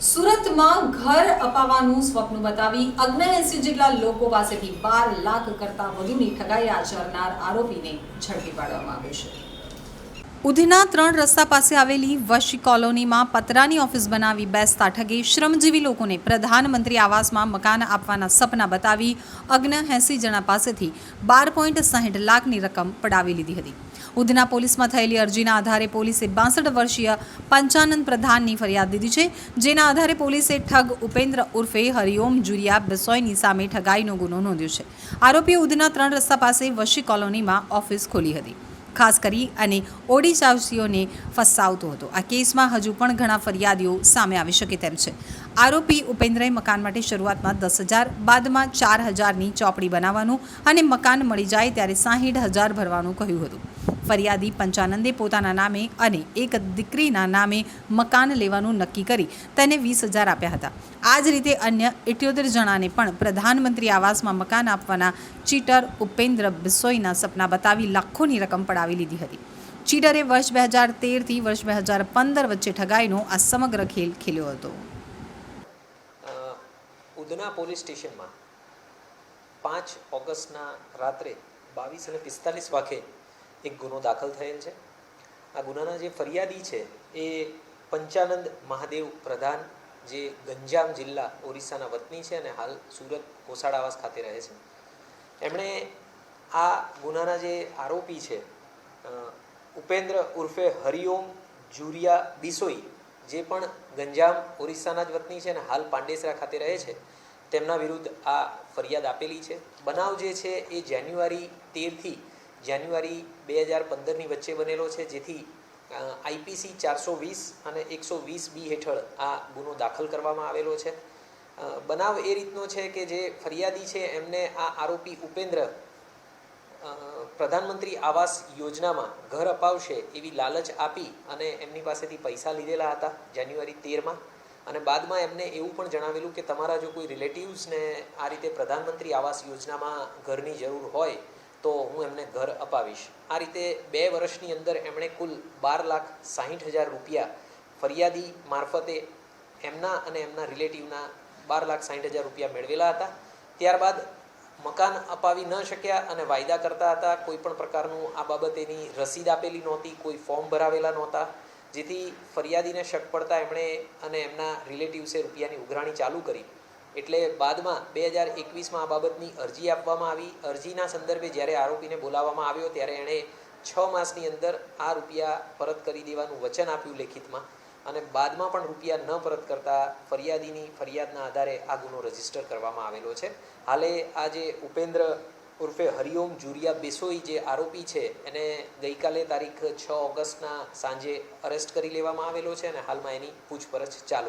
સુરતમાં ઘર અપાવવાનું સ્વપ્ન બતાવી અગ્નેએસી જેટલા લોકો પાસેથી બાર લાખ કરતાં વધુની ઠગાઈ આચરનાર આરોપીને ઝડપી પાડવામાં આવ્યો છે. ઉધના ત્રણ રસ્તા પાસે આવેલી વશી કોલોનીમાં પતરાની ઓફિસ બનાવી બેસતા ઠગે શ્રમજીવી લોકોને પ્રધાનમંત્રી આવાસમાં મકાન આપવાના સપના બતાવી અગ્ન એંસી જણા પાસેથી બાર પોઈન્ટ સાહીઠ લાખની રકમ પડાવી લીધી હતી. ઉધના પોલીસમાં થયેલી અરજીના આધારે પોલીસે બાસઠ વર્ષીય પંચાનંદ પ્રધાનની ફરિયાદ દીધી છે, જેના આધારે પોલીસે ઠગ ઉપેન્દ્ર ઉર્ફે હરિઓમ જુરિયા બિસોયની સામે ઠગાઈનો ગુનો નોંધ્યો છે. આરોપીએ ઉધના ત્રણ રસ્તા પાસે વશી કોલોનીમાં ઓફિસ ખોલી હતી. ખાસ કરી અને ઓડિશાસીઓને ફસાવતો હતો. આ કેસમાં હજુ પણ ઘણા ફરિયાદીઓ સામે આવી શકે તેમ છે. આરોપી ઉપેન્દ્રએ મકાન માટે શરૂઆતમાં દસ હજાર, બાદમાં ચાર હજારની ચોપડી બનાવવાનું અને મકાન મળી જાય ત્યારે સાહીઠ હજાર ભરવાનું કહ્યું હતું. ફરિયાદી પંચાનંદે પોતાના નામે અને એક દીકરીના નામે મકાન લેવાનું નક્કી કરી તેને વીસ હજાર આપ્યા હતા. આ જ રીતે અન્ય ઇઠ્યોતેર જણાને પણ પ્રધાનમંત્રી આવાસમાં મકાન આપવાના ચીટર ઉપેન્દ્ર બિસોઈના સપના બતાવી લાખોની રકમ પડાવી લીધી હતી. ચીટરે વર્ષ બે હજાર તેરથી વર્ષ બે હજાર પંદર વચ્ચે ઠગાઈનો આ સમગ્ર ખેલ ખેલ્યો હતો. ઉદના પોલીસ સ્ટેશનમાં પાંચ ઓગસ્ટના રાત્રે બાવીસ અને પિસ્તાલીસ વાગે એક ગુનો દાખલ થયેલ છે. આ ગુનાના જે ફરિયાદી છે, એ પંચાનંદ મહાદેવ પ્રધાન, જે ગંજામ જિલ્લા ઓરિસ્સાના વતની છે અને હાલ સુરત કોસાડ ખાતે રહે છે. એમણે આ ગુનાના જે આરોપી છે ઉપેન્દ્ર ઉર્ફે હરિઓમ જુરિયા બિસોઈ જે પણ ગંજામ ઓરિસ્સાના જ વતની છે અને હાલ પાંડેસરા ખાતે રહે છે, તેમના વિરુદ્ધ આ ફરિયાદ આપેલી છે. બનાવ જે છે, એ જાન્યુઆરી તેરથી જાન્યુઆરી બે હજાર પંદરની વચ્ચે બનેલો છે, જેથી આઈપીસી ચારસો વીસ અને એકસો વીસ બી હેઠળ આ ગુનો દાખલ કરવામાં આવેલો છે. બનાવ એ રીતનો છે કે જે ફરિયાદી છે, એમને આ આરોપી ઉપેન્દ્ર પ્રધાનમંત્રી આવાસ યોજનામાં ઘર અપાવશે એવી લાલચ આપી અને એમની પાસેથી પૈસા લીધેલા હતા જાન્યુઆરી તેરમાં. અને બાદમાં એમને એવું પણ જણાવેલું કે તમારા જો કોઈ રિલેટિવ્સને આ રીતે પ્રધાનમંત્રી આવાસ યોજનામાં ઘરની જરૂર હોય તો હું એમને ઘર અપાવીશ. આ રીતે બે વર્ષની અંદર એમણે કુલ બાર લાખ સાહીઠ હજાર રૂપિયા ફરિયાદી મારફતે એમના અને એમના રિલેટિવના બાર લાખ સાહીઠ હજાર રૂપિયા મેળવેલા હતા. ત્યારબાદ મકાન અપાવી ન શક્યા અને વાયદા કરતા હતા. કોઈ પણ પ્રકારનું આ બાબતેની રસીદ આપેલી નહોતી, કોઈ ફોર્મ ભરાવેલા નહોતા. જેથી ફરિયાદીને શક પડતા એમણે અને એમના રિલેટિવ્સે રૂપિયાની ઉઘરાણી ચાલુ કરી. એટલે બાદમાં બે હજાર એકવીસમાં આ બાબતની અરજી આપવામાં આવી. અરજીના સંદર્ભે જ્યારે આરોપીને બોલાવવામાં આવ્યો ત્યારે એણે છ માસની અંદર આ રૂપિયા પરત કરી દેવાનું વચન આપ્યું લેખિતમાં અને બાદમાં પણ રૂપિયા ન પરત કરતા ફરિયાદીની ફરિયાદના આધારે આ ગુનો રજિસ્ટર કરવામાં આવેલો છે. હાલે આ જે ઉપેન્દ્ર ઉર્ફે હરિઓમ જુરિયા બેસોઈ જે આરોપી છે એને ગઈકાલે તારીખ છ ઓગસ્ટના સાંજે અરેસ્ટ કરી લેવામાં આવેલો છે અને હાલમાં એની પૂછપરછ ચાલુ